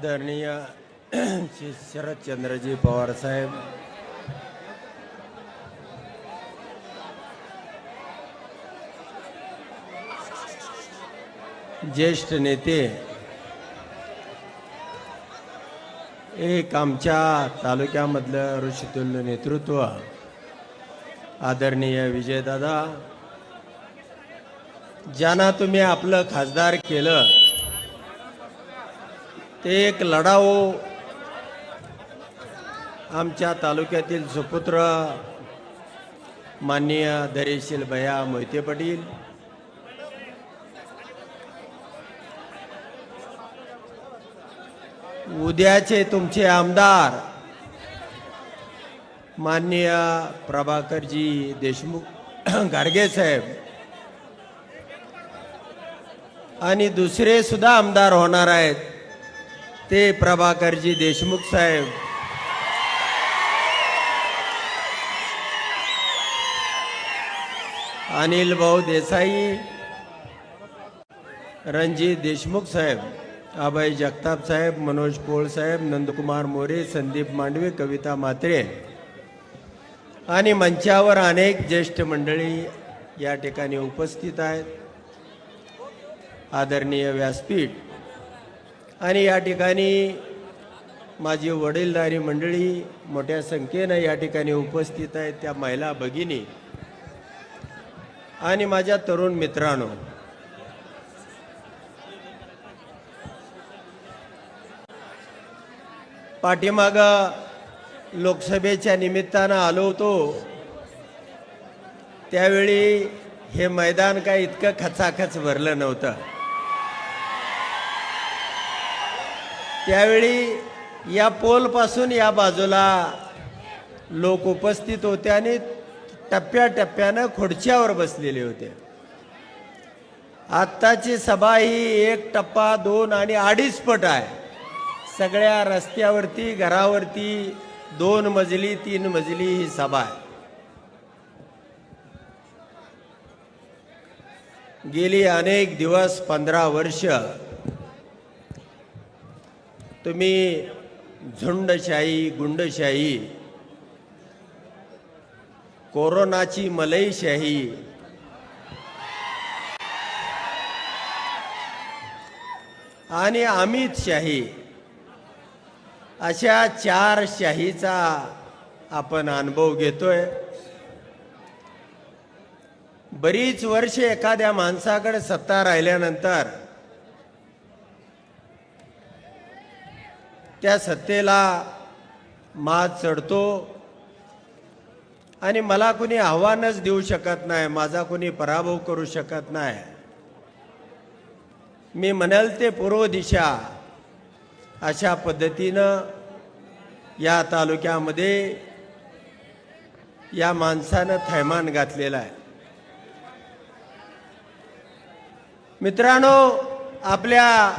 आदरणीय श्री शरदचंद्रजी पवार साहेब. ज्येष्ठ नेते. एक आमच्या तालुक्यामधलं ऋषितुल्य नेतृत्व. आदरणीय विजयदादा. ज्यांना तुम्ही आपलं खासदार केलं ते एक लढाओ आमच्या तालुक्यातील सुपुत्र माननीय धैर्यशील भया मोहिते पाटील. उद्याचे तुमचे आमदार माननीय प्रभाकरजी देशमुख गाडगे साहेब. आणि दुसरे सुद्धा आमदार होणार आहेत. ते प्रभाकरजी देशमुख साहेब. अनिल भाऊ देसाई रणजित देशमुख साहेब अभय जगताप साहेब मनोज पोळ साहेब नंदकुमार मोरे संदीप मांडवे कविता म्हात्रे आणि मंचावर अनेक ज्येष्ठ मंडळी या ठिकाणी उपस्थित आहेत. आदरणीय व्यासपीठ आणि या ठिकाणी माझी वडीलधारी मंडळी मोठ्या संख्येनं या ठिकाणी उपस्थित आहेत त्या महिला भगिनी आणि माझ्या तरुण मित्रांनो. पाठीमाग लोकसभेच्या निमित्तानं आलो होतो. त्यावेळी हे मैदान काय इतकं खचाखच भरलं नव्हतं. त्यावेळी या पोलपासून या बाजूला लोक उपस्थित होते आणि टप्प्याटप्प्यानं खुर्च्यावर बसलेले होते. आत्ताची सभा ही एक टप्पा दोन आणि अडीच पट आहे. सगळ्या रस्त्यावरती घरावरती दोन मजली तीन मजली ही सभा आहे. गेली अनेक दिवस पंधरा वर्ष तुम्ही झुंडशाही गुंडशाही कोरोनाची मलईशाही आणि अमित शाही अशा चार शाहीचा आपण अनुभव घेतोय. बरीच वर्ष एखाद्या माणसाकडे सत्ता राहिल्यानंतर त्या सत्तेला माज चढतो. आणि मला कुणी आव्हानच देऊ शकत नाही माझा कुणी पराभव करू शकत नाही. मी म्हणाल ते पूर्व दिशा. अशा पद्धतीनं या तालुक्यामध्ये या माणसानं थैमान घातलेला आहे. मित्रांनो आपल्या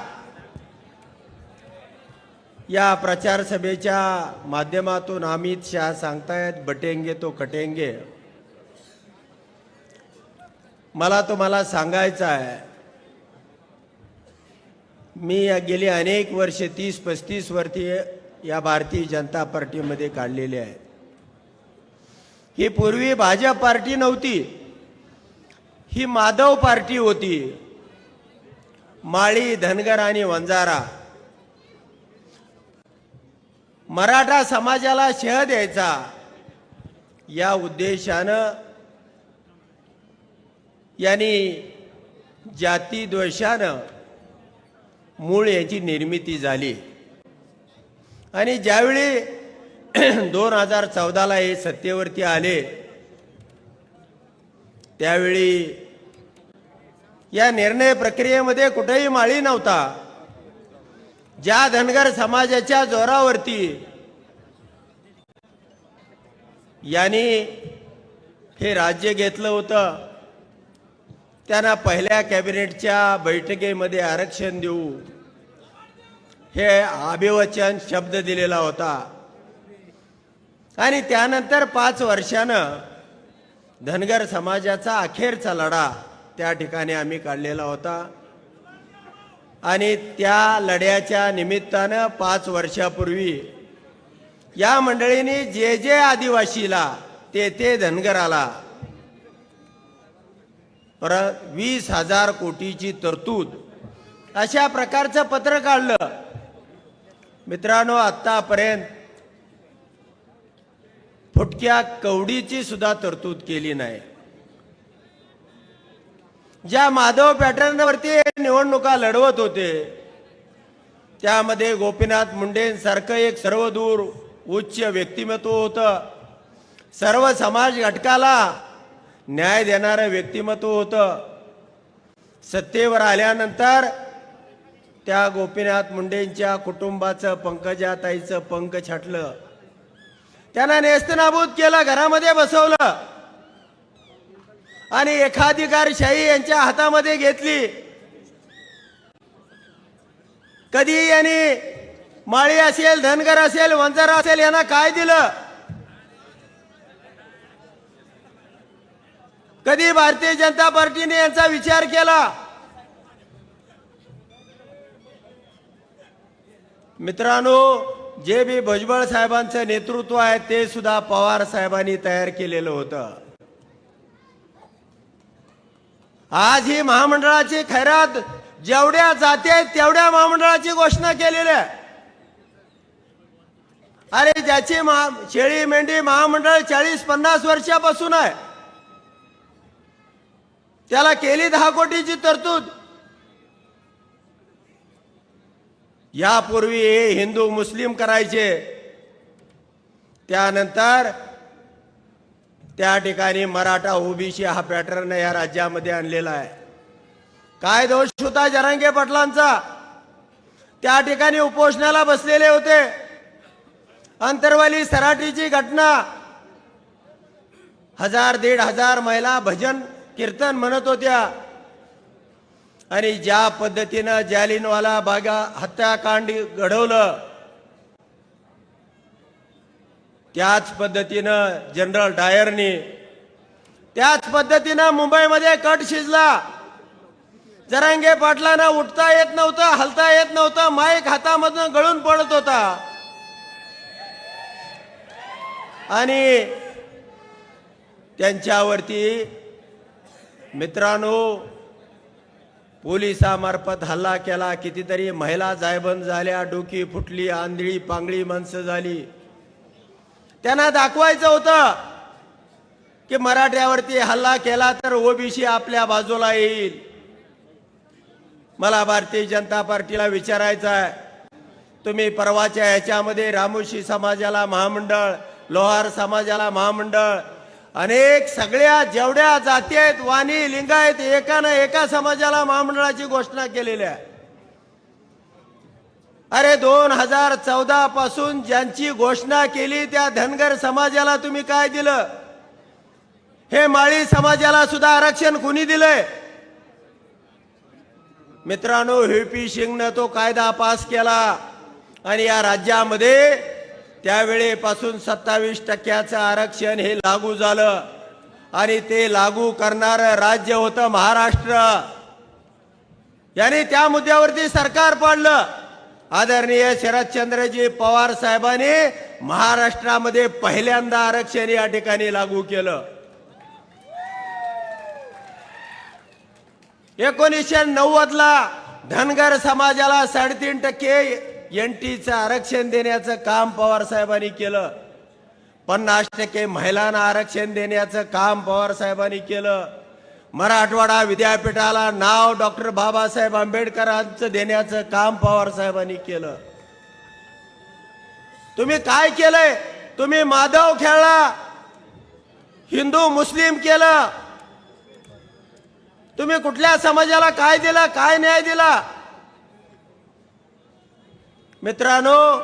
या प्रचार सभेच्या माध्यमातून अमित शहा सांगतायत बटेंगे तो कटेंगे. मला तुम्हाला सांगायचं आहे मी या गेली अनेक वर्षे तीस पस्तीस वर्षे या भारतीय जनता पार्टीमध्ये काढलेली आहे. ही पूर्वी भाजप पार्टी नव्हती ही माधव पार्टी होती. माळी धनगर आणि वंजारा. मराठा समाजाला शह द्यायचा. या उद्देशानं यांनी जातीद्वेषानं मूळ याची निर्मिती झाली. आणि ज्यावेळी दोन हजार चौदाला हे सत्तेवरती आले त्यावेळी या निर्णय प्रक्रियेमध्ये कुठेही माळी नव्हता. ज्या धनगर समाजाच्या जोरावरती यांनी हे राज्य घेतलं होतं त्यांना पहिल्या कॅबिनेटच्या बैठकीमध्ये आरक्षण देऊ हे अभिवचन शब्द दिलेला होता. आणि त्यानंतर पाच वर्षानं धनगर समाजाचा अखेरचा लढा त्या ठिकाणी आम्ही काढलेला होता. आणि त्या लढ्याच्या निमित्तानं पाच वर्षापूर्वी या मंडळीने जे जे आदिवासीला ते ते धनगराला परत वीस हजार कोटीची तरतूद अशा प्रकारचं पत्र काढलं. मित्रांनो आतापर्यंत फुटक्या कवडीची सुद्धा तरतूद केली नाही. ज्या माधव पॅटर्नवरती निवडणुका लढवत होते त्यामध्ये गोपीनाथ मुंडेंसारखं एक सर्वदूर उच्च व्यक्तिमत्व होतं. सर्व समाज घटकाला न्याय देणारं व्यक्तिमत्व होतं. सत्तेवर आल्यानंतर त्या गोपीनाथ मुंडेंच्या कुटुंबाचं पंकजाताईचं पंख छाटलं. त्यांना नेस्तनाबूत केलं घरामध्ये बसवलं. आणि एकाधिकारशाही यांच्या हातामध्ये घेतली. कधी यांनी माळी असेल धनगर असेल वंजारा असेल यांना काय दिलं? कधी भारतीय जनता पार्टीने यांचा विचार केला? मित्रांनो जे बी भुजबळ साहेबांचं नेतृत्व आहे ते सुद्धा पवार साहेबांनी तयार केलेलं होतं. आज ही महामंडळाची खैरात जेवढ्या जाती आहेत तेवढ्या महामंडळाची घोषणा केलेली आहे. अरे ज्याची महा शेळी मेंढी महामंडळ चाळीस पन्नास वर्षापासून आहे. त्याला केली दहा कोटीची तरतूद. यापूर्वी हे हिंदू मुस्लिम करायचे. त्यानंतर त्या ठिकाणी मराठा ओबीसी हा पॅटर्न या राज्यामध्ये आणलेला आहे. काय दोष होता जरांगे पाटलांचा? त्या ठिकाणी उपोषणाला बसलेले होते. अंतरवाली सराटीची घटना. हजार दीड हजार महिला भजन कीर्तन म्हणत होत्या. आणि ज्या पद्धतीनं जालिनवाला बागा हत्याकांड घडवलं त्याच पद्धतीनं जनरल डायरनी त्याच पद्धतीनं मुंबईमध्ये कट शिजला. जरांगे पाटलांना उठता येत नव्हतं हलता येत नव्हतं माईक हातामधून गळून पडत होता. आणि त्यांच्यावरती मित्रांनो पोलिसामार्फत हल्ला केला कितीतरी महिला जायबंद झाल्या डोकी फुटली आंधळी पांगळी माणसं झाली. त्यांना दाखवायचं होतं की मराठ्यावरती हल्ला केला तर ओबीसी आपल्या बाजूला येईल. मला भारतीय जनता पार्टीला विचारायचं आहे. तुम्ही परवाच्या ह्याच्यामध्ये रामोशी समाजाला महामंडळ लोहार समाजाला महामंडळ अनेक सगळ्या जेवढ्या जाती आहेत वाणी लिंगायत एकानं एका समाजाला महामंडळाची घोषणा केलेली आहे. अरे दोन हजार चौदा पासून ज्यांची घोषणा केली त्या धनगर समाजाला तुम्ही काय दिलं? हे माळी समाजाला सुद्धा आरक्षण कुणी दिलंय? मित्रांनो व्ही सिंगनं तो कायदा पास केला आणि या राज्यामध्ये त्यावेळेपासून सत्तावीस टक्क्याचं आरक्षण हे लागू झालं आणि ते लागू करणारं राज्य होतं महाराष्ट्र. याने त्या मुद्द्यावरती सरकार पाडलं. आदरणीय शरदचंद्रजी पवार साहेबांनी महाराष्ट्रामध्ये पहिल्यांदा आरक्षण या ठिकाणी लागू केलं. एकोणीसशे नव्वद ला धनगर समाजाला साडेतीन टक्के एनटीचं आरक्षण देण्याचं काम पवार साहेबांनी केलं. पन्नास टक्के महिलांना आरक्षण देण्याचं काम पवार साहेबांनी केलं. मराठवाडा विद्यापीठाला नाव डॉक्टर बाबासाहेब आंबेडकरांचं देण्याचं काम पवार साहेबांनी केलं. तुम्ही काय केलंय? तुम्ही माधव खेळला. हिंदू मुस्लिम केलं. तुम्ही कुठल्या समाजाला काय दिला काय न्याय दिला? मित्रांनो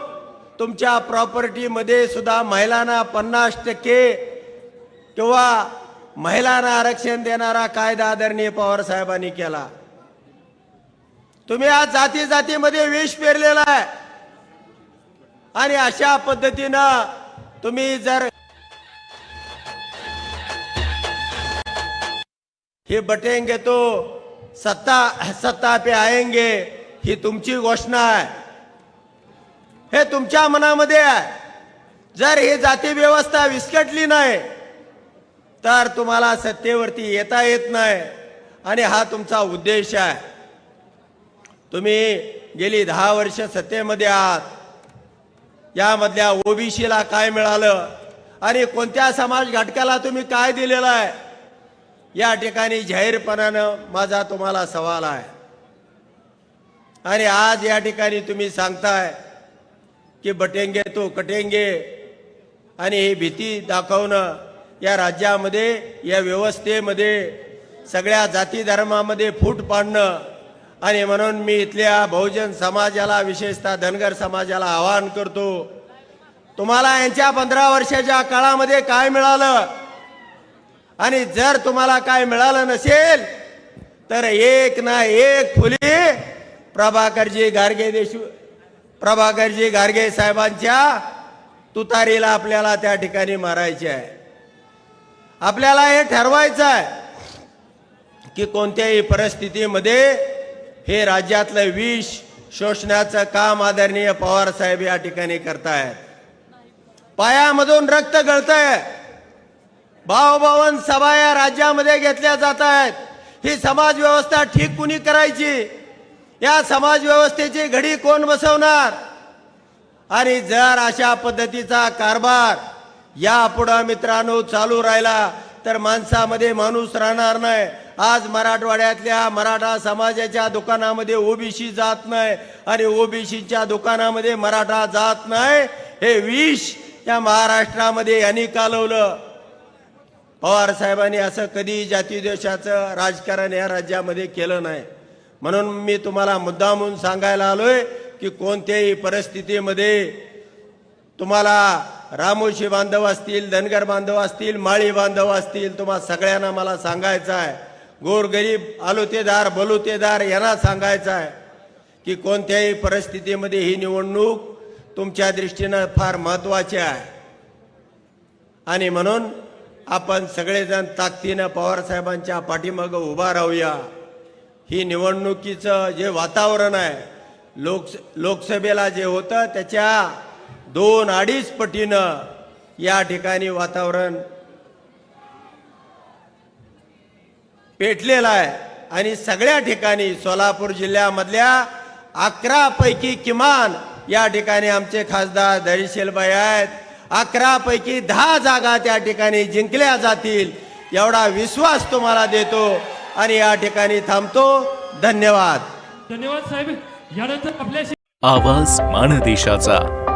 तुमच्या प्रॉपर्टीमध्ये सुद्धा महिलांना पन्नास टक्के किंवा महिलांना आरक्षण देणारा कायदा आदरणीय पवार साहेबांनी केला. तुम्ही आज जाती जातीमध्ये विष पेरलेला आहे. आणि अशा पद्धतीनं तुम्ही जर हे बटेंगे तो सत्ता सत्ता पे आएंगे ही तुमची घोषणा आहे. हे तुमच्या मनामध्ये आहे. जर ही जाती व्यवस्था विस्कटली नाही तर तुम्हाला सत्तेवरती येता येत नाही. आणि हा तुमचा उद्देश आहे. तुम्ही गेली दहा वर्ष सत्तेमध्ये आहात. यामधल्या ओबीसीला काय मिळालं? आणि कोणत्या समाज घटकाला तुम्ही काय दिलेलं आहे? या ठिकाणी जाहीरपणानं माझा तुम्हाला सवाल आहे. आणि आज या ठिकाणी तुम्ही सांगताय की बटेंगे तो कटेंगे. आणि ही भीती दाखवणं या राज्यामध्ये या व्यवस्थेमध्ये सगळ्या जाती धर्मामध्ये फूट पाडणं आणि म्हणून मी इथल्या बहुजन समाजाला विशेषतः धनगर समाजाला आवाहन करतो तुम्हाला यांच्या पंधरा वर्षाच्या काळामध्ये काय मिळालं? आणि जर तुम्हाला काय मिळालं नसेल तर एक ना एक फुली प्रभाकरजी गार्गे देशू प्रभाकरजी गार्गे साहेबांच्या तुतारीला आपल्याला त्या ठिकाणी मारायचे आहे. आपल्याला हे ठरवायचं आहे की कोणत्याही परिस्थितीमध्ये हे राज्यातलं विष शोषण्याचं काम आदरणीय पवार साहेब या ठिकाणी करतायत. पायामधून रक्त गळतंय. भावभावन सभा या राज्यामध्ये घेतल्या जात आहेत ही समाज व्यवस्था ठीक कुणी करायची? या समाज व्यवस्थेची घडी कोण बसवणार? आणि जर अशा पद्धतीचा कारभार यापुढं मित्रांनो चालू राहिला तर माणसामध्ये माणूस राहणार नाही. आज मराठवाड्यातल्या मराठा समाजाच्या दुकानामध्ये ओबीसी जात नाही आणि ओबीसीच्या दुकानामध्ये मराठा जात नाही हे विष या महाराष्ट्रामध्ये यांनी कालवलं. पवार साहेबांनी असं कधी जाती देशाचं राजकारण या राज्यामध्ये केलं नाही. म्हणून मी तुम्हाला मुद्दामून सांगायला आलोय की कोणत्याही परिस्थितीमध्ये तुम्हाला रामोशी बांधव असतील धनगर बांधव असतील माळी बांधव असतील तुम्हा सगळ्यांना मला सांगायचं आहे. गोरगरीब आलोतेदार बलुतेदार यांना सांगायचं आहे की कोणत्याही परिस्थितीमध्ये ही निवडणूक तुमच्या दृष्टीनं फार महत्त्वाची आहे. आणि म्हणून आपण सगळेजण ताकदीनं पवारसाहेबांच्या पाठीमागं उभा राहूया. ही निवडणुकीचं जे वातावरण आहे लोक लोकसभेला जे होतं त्याच्या दोन अडीच पटीनं या ठिकाणी वातावरण पेटलेलं आहे. आणि सगळ्या ठिकाणी सोलापूर जिल्ह्यामधल्या अकरा पैकी किमान या ठिकाणी आमचे खासदार धैर्यशीलबाई आहेत. अकरा पैकी दहा जागा त्या ठिकाणी जिंकल्या जातील एवढा विश्वास तुम्हाला देतो आणि या ठिकाणी थांबतो. धन्यवाद. धन्यवाद साहेब. यानंतर आपल्याशी आवाज माणदेशाचा